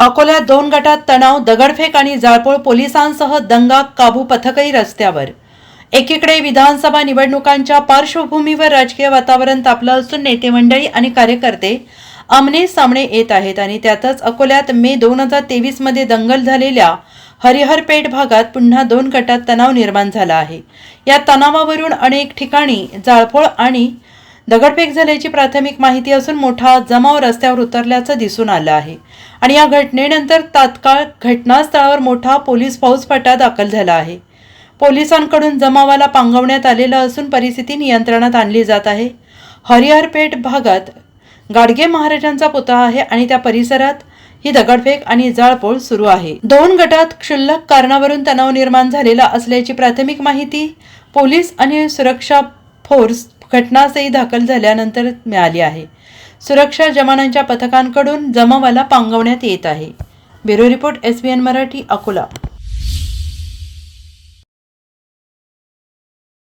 अकोल्यात दोन गटात तणाव दगडफेक आणि जाळपोळ पोलिसांसह दंगा काबू पथकही रस्त्यावर. एकीकडे विधानसभा निवडणुकांच्या पार्श्वभूमीवर राजकीय वातावरण तापलं असून नेते मंडळी आणि कार्यकर्ते आमने सामने येत आहेत आणि त्यातच अकोल्यात मे दोन हजार तेवीसमध्ये दंगल झालेल्या हरिहरपेठ भागात पुन्हा दोन गटात तणाव निर्माण झाला आहे. या तणावावरून अनेक ठिकाणी जाळपोळ आणि दगडफेक झाल्याची प्राथमिक माहिती असून मोठा जमाव रस्त्यावर उतरल्याचं दिसून आलं आहे. आणि या घटनेनंतर तात्काळ घटनास्थळावर मोठा पोलीस फौजफाटा दाखल झाला आहे. पोलिसांकडून जमावाला पांगवण्यात आलेलं असून परिस्थिती नियंत्रणात आणली जात आहे. हरिहरपेठ भागात गाडगे महाराजांचा पुतळा आहे आणि त्या परिसरात ही दगडफेक आणि जाळपोळ सुरू आहे. दोन गटात क्षुल्लक कारणावरून तणाव निर्माण झालेला असल्याची प्राथमिक माहिती पोलीस आणि सुरक्षा फोर्स घटनास्थळी दाखल झाल्यानंतर मिळाली आहे. सुरक्षा जवानांच्या पथकांकडून जमावाला पांगवण्यात येत आहे. Bureau report S B N Marathi Akola.